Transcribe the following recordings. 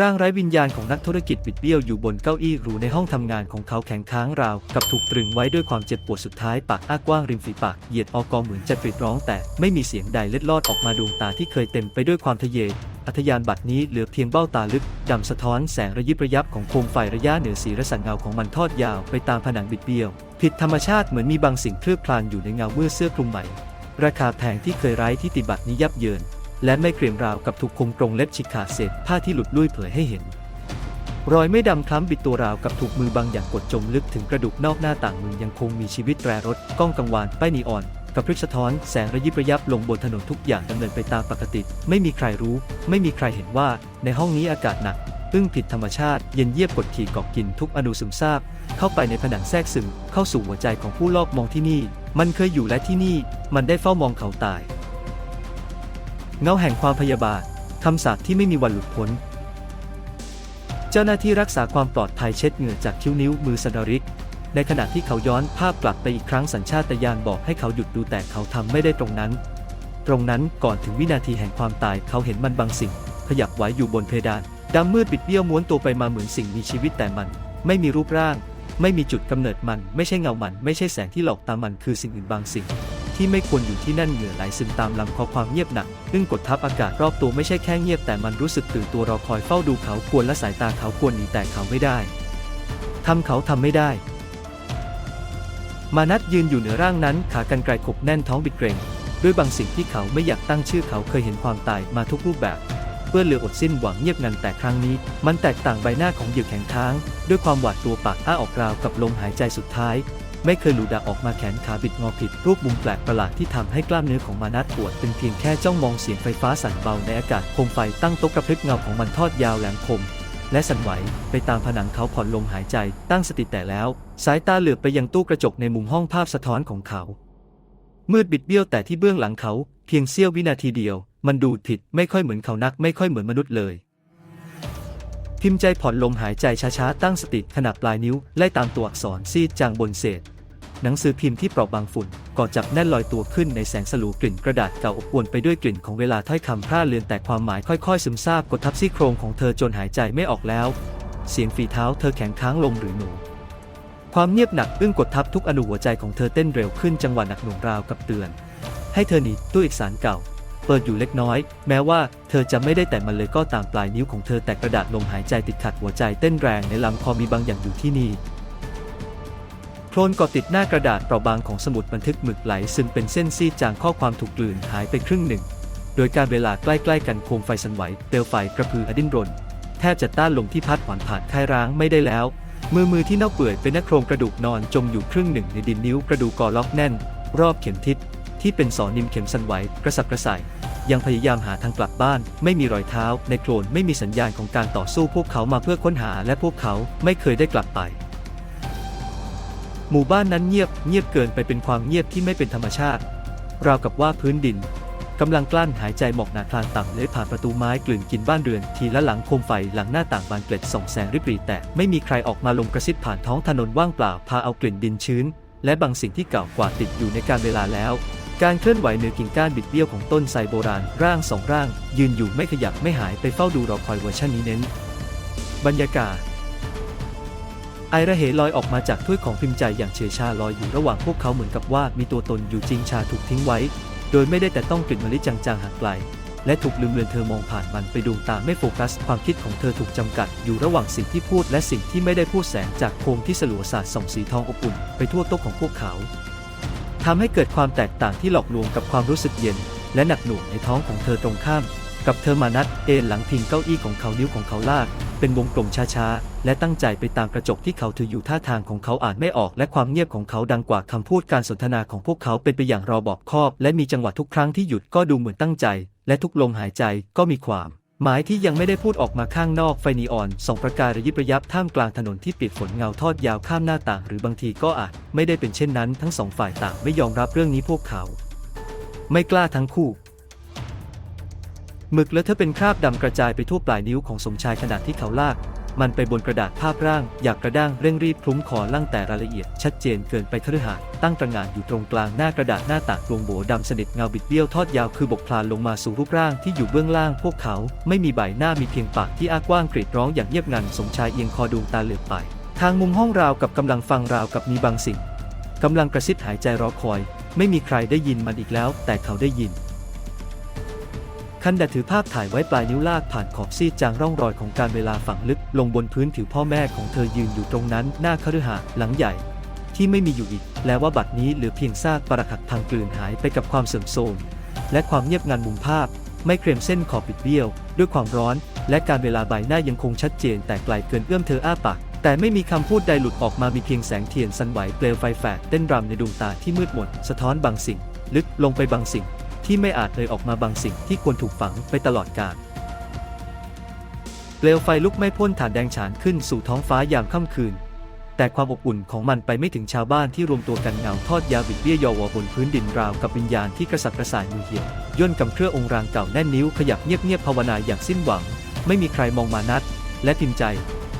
ร่างไร้วิญญาณของนักธุรกิจบิดเบี้ยวอยู่บนเก้าอี้หรูในห้องทำงานของเขาแข็งค้างราว กับถูกตรึงไว้ด้วยความเจ็บปวดสุดท้ายปากอ้ากว้างริมฝีปากเหยียดออกอเหมือนจะกรีดร้องแต่ไม่มีเสียงใดเล็ดลอดออกมาดวงตาที่เคยเต็มไปด้วยความทะเยออัธยานบัดนี้เหลือเพียงเบ้าตาลึก ดำสะท้อนแสงระยิบระยับของโคมไฟระยะเหนือสีระสันเงาของมันทอดยาวไปตามผนังบิดเบี้ยว ผิดธรรมชาติเหมือนมีบางสิ่งเคลือบคลานอยู่ในเงาเมื่อเสื้อคลุมใหม่ ราคาแพงที่เคยไร้ที่ติบัตรนี้ยับเยิน และไม่เกรียมราวกับถูกคมกรงเล็บฉีกขาดเศษผ้าที่หลุดลุ่ยเผยให้เห็น รอยไม่ดำคล้ำบิดตัวราวกับถูกมือบางอย่างกดจมลึกถึงกระดูกนอกหน้าต่างมือยังคงมีชีวิตแตรรถกล้องกังวานป้ายนีออนกับพริกสะท้อนแสงระยิบระยับลงบนถนนทุกอย่างดำเนินไปตามปกติ ไม่มีใครรู้ ไม่มีใครเห็นว่าในห้องนี้อากาศหนักอึ้งผิดธรรมชาติเย็นเยียบกดขี่กอกกินทุกอนูซึมซาบ เข้าไปในผนังแทรกซึมเข้าสู่หัวใจของผู้ลอบมองที่นี่ มันเคยอยู่และที่นี่ มันได้เฝ้ามองเขาตาย เงาแห่งความพยาบาทคำสาปที่ไม่มีวันหลุดพ้น เจ้าหน้าที่รักษาความปลอดภัยเช็ดเหงื่อจากคิ้วนิ้วมือสดาริก ในขณะที่เขาย้อนภาพกลับไปอีกครั้งสัญชาตญาณบอกให้เขาหยุดดูแต่เขาทำไม่ได้ตรงนั้น ตรงนั้นก่อนถึงวินาทีแห่งความตายเขาเห็นมันบางสิ่ง ขยับไหวอยู่บนเพดานดำมืดปิดเบี้ยวม้วนตัวไปมาเหมือนสิ่งมีชีวิตแต่มัน ไม่มีรูปร่าง ไม่มีจุดกำเนิดมัน ไม่ใช่เงามัน ไม่ใช่แสงที่หลอกตามันคือสิ่งอื่นบางสิ่ง ที่ไม่ควรอยู่ที่นั่นเหงื่อไหลซึมตามลำคอความเงียบหนักอึ้งกดทับอากาศรอบตัวไม่ใช่แค่เงียบแต่มันรู้สึกตื่นตัวรอคอยเฝ้าดูเขาควรและสายตาเขาควรหนีแต่เขาไม่ได้ทำเขาทำไม่ได้ มานัดยืนอยู่เหนือร่างนั้น ขากรรไกรขบแน่นท้องบิดเกรงด้วยบางสิ่งที่เขาไม่อยากตั้งชื่อเขาเคยเห็นความตายมาทุกรูปแบบเพื่อเหลืออดสิ้นหวังเงียบงันแต่ครั้งนี้ มันแตกต่างใบหน้าของเหยื่อแข็งค้าง ด้วยความหวาดตัวปากอ้าออกราวกับลมหายใจสุดท้าย ไม่เคยหลุดดาออกมาแขนขาบิดงอผิดรูปมุมแปลกประหลาดที่ทำให้กล้ามเนื้อของมานัดปวดเป็นเพียงแค่จ้องมองเสียงไฟฟ้าสั่นเบาในอากาศโคมไฟตั้งโต๊ะกระพริบเงาของมันทอดยาวแหลมคมและสั่นไหวไปตามผนังเขาผ่อนลมหายใจตั้งสติแต่แล้ว สายตาเหลือบไปยังตู้กระจกในมุมห้องภาพสะท้อนของเขา มืดบิดเบี้ยวแต่ที่เบื้องหลังเขา เพียงเสี้ยววินาทีเดียว มันดูผิดไม่ค่อยเหมือนเขานักไม่ค่อยเหมือนมนุษย์เลย พิมพ์ใจผ่อนลมหายใจช้าๆตั้งสติขณะปลายนิ้วไล่ตามตัวอักษรซีดจางบนเศษ หนังสือพิมพ์ที่เปราะบางฝุ่นก่อจับแน่นลอยตัวขึ้นในแสงสลัวกลิ่นกระดาษเก่าอบอวนไปด้วยกลิ่นของเวลาถ้อยคำพร่าเลือนแต่ความหมายค่อยๆ ซึมซาบกดทับซี่โครงของเธอจนหายใจไม่ออกแล้ว เสียงฝีเท้าเธอแข็งค้างลงหรือหนู ความเงียบหนักอึ้งกดทับทุกอนูหัวใจของเธอเต้นเร็วขึ้นจังหวะหนักหน่วงราวกับเตือน ให้เธอหนีตู้เอกสารเก่า เปิดอยู่เล็กน้อย แม้ว่าเธอจะไม่ได้แต่มันเลยก็ตามปลายนิ้วของเธอแต่กระดาษลมหายใจติดขัดหัวใจเต้นแรงในลำคอมีบางอย่างอยู่ที่นี่ คลนเกาะติดหน้ากระดาษเปราะบางของสมุดบันทึกหมึกไหลซึมเป็นเส้นซีดจางข้อความถูกกลืนหายไปครึ่งหนึ่ง โดยการเวลาใกล้ๆกันโคมไฟสั่นไหวเปลวไฟกระพืออดิ้นรน แทบจะต้านลมที่พัดผ่านผ่านค่ายร้างไม่ได้แล้ว มือมือที่เน่าเปื่อยเป็นนักโครงกระดูกนอนจมอยู่ครึ่งหนึ่งในดินนิ้วกระดูกกอล็อกแน่น รอบเข็มทิศที่เป็นสอนิมเข็มสั่นไหวกระสับกระส่ายยังพยายามหาทางกลับบ้าน ไม่มีรอยเท้า ในโคลนไม่มีสัญญาณของการต่อสู้พวกเขามาเพื่อค้นหาและพวกเขาไม่เคยได้กลับไป หมู่บ้านนั้นเงียบเงียบเกินไปเป็นความเงียบที่ไม่เป็นธรรมชาติ ราวกับว่าพื้นดินกำลังกลั้นหายใจหมอกหนาคลานต่ำเลื้อยผ่านประตูไม้กลืนกินบ้านเรือน ทีละหลังโคมไฟหลังหน้าต่างบานเกล็ดส่องแสงริบหรี่แต่ไม่มีใครออกมาลงกระซิบผ่านท้องถนนว่างเปล่าพาเอากลิ่นดินชื้น และบางสิ่งที่เก่ากว่าติดอยู่ในการเวลาแล้ว การเคลื่อนไหวเหนือกิ่งก้านบิดเบี้ยวของต้นไทรโบราณร่างสองร่าง ยืนอยู่ไม่ขยับไม่หายไปเฝ้าดูรอคอยเวอร์ชันนี้เน้น บรรยากาศ ไอระเหยลอยออกมาจากถ้วยของพิมพ์ใจอย่างเฉยชาลอยอยู่ระหว่างพวกเขาเหมือนกับว่ามีตัวตนอยู่จริงชาถูกทิ้งไว้ โดยไม่ได้แต่ต้องกลิ่นมะลิจางๆห่างไกล และถูกลืมเลือนเธอมองผ่านมันไปดวงตาไม่โฟกัส ความคิดของเธอถูกจำกัด อยู่ระหว่างสิ่งที่พูดและสิ่งที่ไม่ได้พูดแสงจากโคมที่สลัวสาดส่องสีทองอบอุ่นไปทั่วโต๊ะของพวกเขาทำให้เกิดความแตกต่างที่หลอกลวงกับความรู้สึกเย็น และหนักหน่วงในท้องของเธอตรงข้าม กับเธอมานัดเอนหลังพิงเก้าอี้ของเขานิ้วของเขาลาก เป็นวงกลมช้าๆ และตั้งใจไปตามกระจกที่เขาถืออยู่ท่าทางของเขาอ่านไม่ออก และความเงียบของเขาดังกว่าคำพูดการสนทนาของพวกเขาเป็นไปอย่างรอบอบคอบ และมีจังหวะทุกครั้งที่หยุดก็ดูเหมือนตั้งใจ และทุกลมหายใจก็มีความ หมายที่ยังไม่ได้พูดออกมาข้างนอกไฟนีออนส่องประกายระยิบระยับท่ามกลางถนนที่ปียกฝนเงาทอดยาวข้ามหน้าต่าง หรือบางทีก็อาจไม่ได้เป็นเช่นนั้น ทั้งสองฝ่ายต่างไม่ยอมรับเรื่องนี้พวกเขา ไม่กล้าทั้งคู่ หมึกและเธอเป็นคราบดำกระจายไปทั่วปลายนิ้วของสมชายขณะที่เขาลาก มันไปบนกระดาษภาพร่าง อยากกระด้างเร่งรีบคลุ้มคอลั่งแต่รายละเอียด ชัดเจนเกินไปคฤหาสน์ตั้งตระหง่านอยู่ตรงกลางหน้ากระดาษหน้าต่างดวงโบดำสนิทเงาบิดเบี้ยวทอดยาวคือบกพลานลงมาสู่รูปร่างที่อยู่เบื้องล่างพวกเขาไม่มีใบหน้ามีเพียงปากที่อ้ากว้างกรีดร้องอย่างเงียบงันสมชายเอียงคอดวงตาเหลือบไป ทางมุมห้องราวกับกำลังฟังราวกับมีบางสิ่งกำลังกระซิบหายใจรอคอย ไม่มีใครได้ยินมันอีกแล้ว แต่เขาได้ยิน คันดาถือภาพถ่ายไว้ปลายนิ้วลากผ่านขอบซีดจางร่องรอยของการเวลาฝังลึก ลงบนพื้นผิวพ่อแม่ของเธอยืนอยู่ตรงนั้น หน้าคฤหาสน์หลังใหญ่ ที่ไม่มีอยู่อีกแล้วว่าบัดนี้เหลือเพียงซากปรักหักพังกลืนหายไปกับความเสื่อมโทรมและความเงียบงันมุมภาพ ไม่เคลมเส้นขอบปิดเบี้ยว ด้วยความร้อน และการเวลาใบหน้ายังคงชัดเจน แต่ไกลเกินเอื้อมเธออ้าปากแต่ไม่มีคำพูดใดหลุดออกมามีเพียงแสงเทียนสันไหวเปลวไฟแฝดเต้นรำในดวงตาที่มืดมนสะท้อนบางสิ่ง ลึกลงไปบางสิ่ง ที่ไม่อาจเลยออกมาบางสิ่งที่ควรถูกฝังไปตลอดกาลเปลวไฟลุกไหม้พ่นฐานแดงฉานขึ้นสู่ท้องฟ้ายามค่ำคืน แต่ความอบอุ่นของมันไปไม่ถึงชาวบ้านที่รวมตัวกันเงาทอดยาวบิดเบี้ยยอวบนพื้นดินราวกับวิญญาณที่กระสับกระส่ายมือเหี่ยวย่นกำเครือองค์รางเก่าแน่นนิ้วขยับเงียบๆภาวนาอย่างสิ้นหวัง ไม่มีใครมองมานัด และพิมพ์ใจ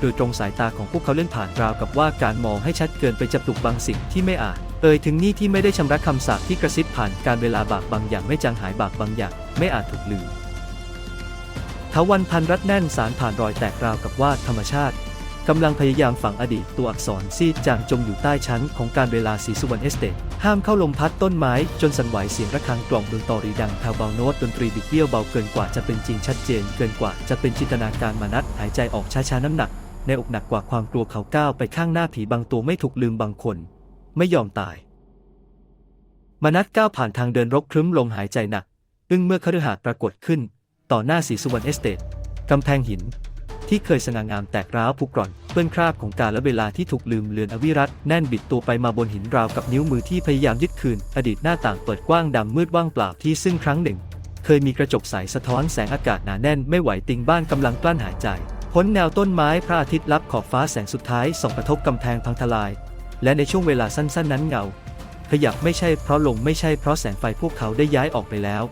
โดยตรงสายตาของพวกเขาเล่นผ่านราวกับว่าการมองให้ชัดเกินไปจะปลุกบางสิ่งที่ไม่อาจ เอ่ยถึงนี่ที่ไม่ได้ชำระคำสาปที่กระซิบผ่านการเวลาบากบางอย่างไม่จางหายบากบางอย่างไม่อาจถูกลืมทวันพันรัดแน่นสารผ่านรอยแตกราวกับว่าธรรมชาติกำลังพยายามฝังอดีตตัวอักษรซีดจางจมอยู่ใต้ชั้นของการเวลาสีสุวรรณเอสเตทห้ามเข้าลมพัดต้นไม้จนสั่นไหวเสียงระฆังกล่องดนตรีดังแผ่วเบาโน้ตดนตรีบิดเบี้ยวเบาเกินกว่าจะเป็นจริงชัดเจน เกินกว่าจะเป็นจินตนาการมานัดหายใจออกช้าๆน้ำหนัก ในอกหนักกว่าความกลัวเขาก้าวไปข้างหน้าผีบางตัวไม่ถูกลืมบางคน ไม่ยอมตาย มนัดก้าวผ่านทางเดินรกครึ้มลงหายใจหนัก อึ้งเมื่อคฤหาสน์ปรากฏขึ้น ต่อหน้าสีสุวรรณเอสเตทกำแพงหิน ที่เคยสง่างามแตกร้าวผุกร่อน เปื้อนคราบของการและเวลาที่ถูกลืมเลือนอวิรัตแน่นบิดตัวไปมาบนหินราวกับนิ้วมือที่พยายามยึดคืน อดีตหน้าต่างเปิดกว้างดำมืดว่างเปล่าที่ซึ่งครั้งหนึ่ง เคยมีกระจกใสสะท้อนแสงอากาศหนาแน่นไม่ไหวติงบ้านกำลังกลั้นหายใจพ้นแนวต้นไม้พระอาทิตย์ลับขอบฟ้าแสงสุดท้ายส่องกระทบกำแพงพังทลาย และในช่วงเวลาสั้น ๆ นั้นเงา ขยับไม่ใช่เพราะลงไม่ใช่เพราะแสงไฟพวกเขาได้ย้ายออกไปแล้ว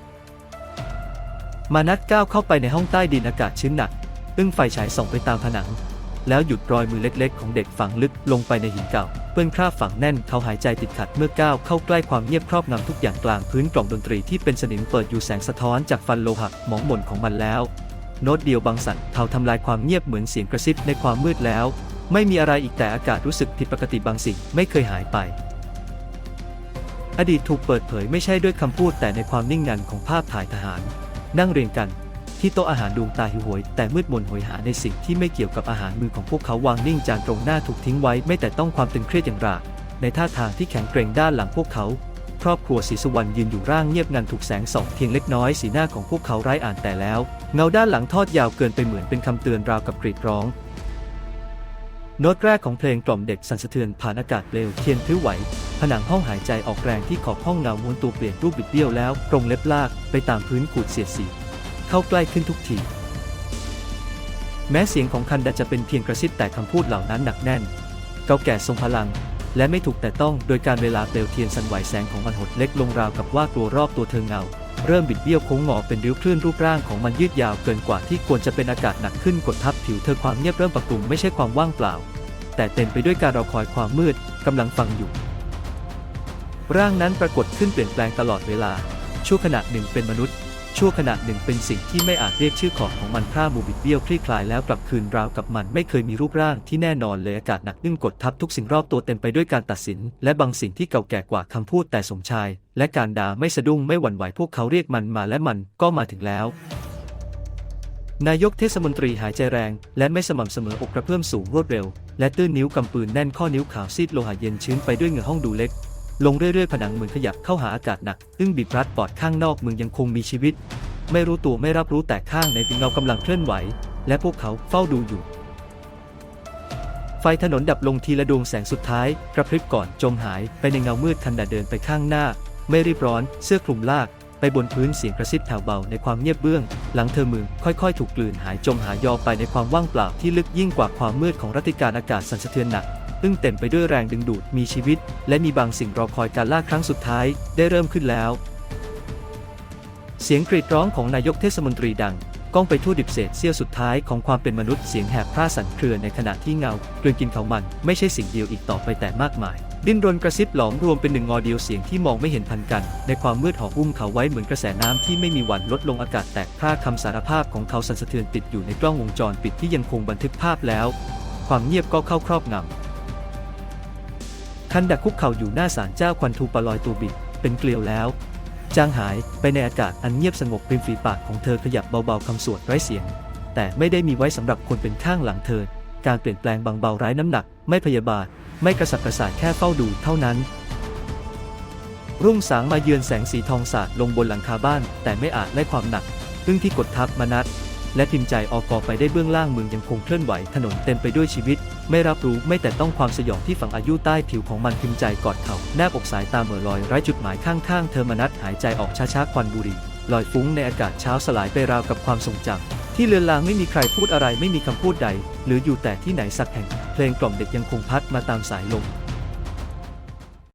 มานัดก้าวเข้าไปในห้องใต้ดินอากาศชื้นหนัก อึ้งไฟฉายส่องไปตามผนัง แล้วหยุดรอยมือเล็ก ๆ ของเด็กฝังลึกลงไปในหินเก่า เปื้อนคราบฝังแน่นเขาหายใจติดขัดเมื่อก้าวเข้าใกล้ความเงียบครอบงำทุกอย่างกลางพื้นกล่องดนตรีที่เป็นสนิมเปิดอยู่แสงสะท้อนจากฟันโลหะหมองหม่นของมันแล้วโน้ตเดียวบางสั่นเทาทำลายความเงียบเหมือนเสียงกระซิบในความมืดแล้ว ไม่มีอะไรอีกแต่อากาศรู้สึกผิดปกติบางสิ่งไม่เคยหายไป อดีตถูกเปิดเผยไม่ใช่ด้วยคำพูดแต่ในความนิ่งงันของภาพถ่ายทหาร นั่งเรียงกัน ที่โต๊ะอาหารดวงตาหิวโหย แต่มืดมนโหยหาในสิ่งที่ไม่เกี่ยวกับอาหารมือของพวกเขาวางนิ่งจานตรงหน้าถูกทิ้งไว้ไม่แต่ต้องความตึงเครียดอย่างราในท่าทางที่แข็งเกรงด้านหลังพวกเขา ครอบครัวศรีสุวรรณยืนอยู่ร่างเงียบงันถูกแสงส่องเพียงเล็กน้อยสีหน้าของพวกเขาไร้อ่านแต่แล้ว เงาด้านหลังทอดยาวเกินไปเหมือนเป็นคำเตือนราวกับกรีดร้อง โน้ตแรกของเพลงกล่อมเด็กสั่นสะเทือนผ่านอากาศเปลวเทียนพลิ้วไหว ผนังห้องหายใจออกแรงที่ขอบห้องเงาม้วนตัวเปลี่ยนรูปบิดเบี้ยวแล้วกรงเล็บลากไปตามพื้นขูดเสียดสีเข้าใกล้ขึ้นทุกที แม้เสียงของคันดาจะเป็นเพียงกระซิบแต่คำพูดเหล่านั้นหนักแน่น เก่าแก่ทรงพลัง และไม่ถูกแต่ต้องโดยการเวลาเปลวเทียนสันไหวแสงของมันหดเล็กลงราวกับว่ากลัวรอบตัวเธอเงา เริ่มบิดเบี้ยวโค้งงอเป็นริ้วคลื่นรูปร่างของมันยืดยาวเกินกว่าที่ควรจะเป็นอากาศหนักขึ้นกดทับผิวเธอความเงียบเริ่มปะกุงไม่ใช่ความว่างเปล่า แต่เต็มไปด้วยการรอคอยความมืดกำลังฟังอยู่ ร่างนั้นปรากฏขึ้นเปลี่ยนแปลงตลอดเวลาชั่วขณะหนึ่งเป็นมนุษย์ ชั่วขณะหนึ่งเป็นสิ่งที่ไม่อาจเรียกชื่อของของมันพร่ามูบิดเบี้ยวคลี่คลายแล้วกลับคืนราวกับมันไม่เคยมีรูปร่างที่แน่นอนเลยอากาศหนักอึ้งกดทับทุกสิ่งรอบตัวเต็มไปด้วยการตัดสิน และบางสิ่งที่เก่าแก่กว่าคำพูดแต่สมชาย และการด่าไม่สะดุ้งไม่หวั่นไหวพวกเขาเรียกมันมาและมันก็มาถึงแล้วนายกเทศมนตรีหายใจแรง และไม่สม่ำเสมออกกระเพื่อมสูงรวดเร็ว และตื้นนิ้วกำปืนแน่นข้อนิ้วขาวซีดโลหะเย็นชื้นไปด้วยเหงื่อห้องดูเล็ก ลงเรื่อยๆผนังเหมือนขยับเข้าหาอากาศหนักอึ้งบีบรัดปอดข้างนอกมึงยังคงมีชีวิต ไม่รู้ตัวไม่รับรู้แต่ข้างในเงากำลังเคลื่อนไหว และพวกเขาเฝ้าดูอยู่ ไฟถนนดับลงทีละดวงแสงสุดท้ายกระพริบก่อนจมหายไปในเงามืดคันดาเดินไปข้างหน้า ไม่รีบร้อน เสื้อคลุมลาก ไปบนพื้นเสียงกระซิบแผ่วเบาในความเงียบเบื้อง หลังเธอมือค่อยๆ ถูกกลืนหายจมหายยอไปในความว่างเปล่าที่ลึกยิ่งกว่าความมืดของรัติการอากาศสั่นสะเทือนหนัก อึ้งเต็มไปด้วยแรงดึงดูดมีชีวิต และมีบางสิ่งรอคอยการล่าครั้งสุดท้ายได้เริ่มขึ้นแล้ว เสียงกรีดร้องของนายกเทศมนตรีดังก้องไปทั่วดิบเศษเสี้ยวสุดท้ายของความเป็นมนุษย์เสียงแหบพร่าสั่นเครือในขณะที่เงาเกลืนกินเขามันไม่ใช่สิ่งเดียวอีกต่อไปแต่มากมาย ดิ้นรนกระซิบหลอมรวมเป็นหนึ่งงอเดียวเสียงที่มองไม่เห็นพันกัน ในความมืดห่อหุ้มเขาไว้เหมือนกระแสน้ำที่ไม่มีวันลดลงอากาศแตกพร่าคำสารภาพของเขาสั่นสะเทือนติดอยู่ในกล้องวงจรปิดที่ยังคงบันทึกภาพแล้ว ความเงียบก็เข้าครอบงำ คันดักคุกเข่าอยู่หน้าศาลเจ้าควันทูปลอยตัวบิดเป็นเกลียวแล้ว จางหายไปในอากาศอันเงียบสงบริมฝีปากของเธอขยับเบาๆคำสวดไร้เสียง แต่ไม่ได้มีไว้สำหรับคนเป็นข้างหลังเธอ การเปลี่ยนแปลงบางเบาร้ายน้ำหนัก ไม่พยาบาท ไม่กระสับกระส่ายแค่เฝ้าดูเท่านั้น รุ่งสางมาเยือนแสงสีทองสาดลงบนหลังคาบ้าน แต่ไม่อาจไล่ความหนักอึ้งที่กดทับมนัด และพิมพ์ใจออกอไปได้เบื้องล่างเมืองยังคงเคลื่อนไหวถนนเต็มไปด้วยชีวิต ไม่รับรู้ไม่แต่ต้องความสยองที่ฝังอายุใต้ผิวของมันพิมพ์ใจกอดเขาแนบอกสายตาเหม่อลอยไร้จุดหมายข้างๆ เธอมนัดหายใจออกช้าๆควันบุหรี่ลอยฟุ้งในอากาศเช้าสลายไปราวกับความทรงจำที่เลือนลางไม่มีใครพูดอะไรไม่มีคำพูดใด หรืออยู่แต่ที่ไหนสักแห่ง เพลงกล่อมเด็กยังคงพัดมาตามสายลม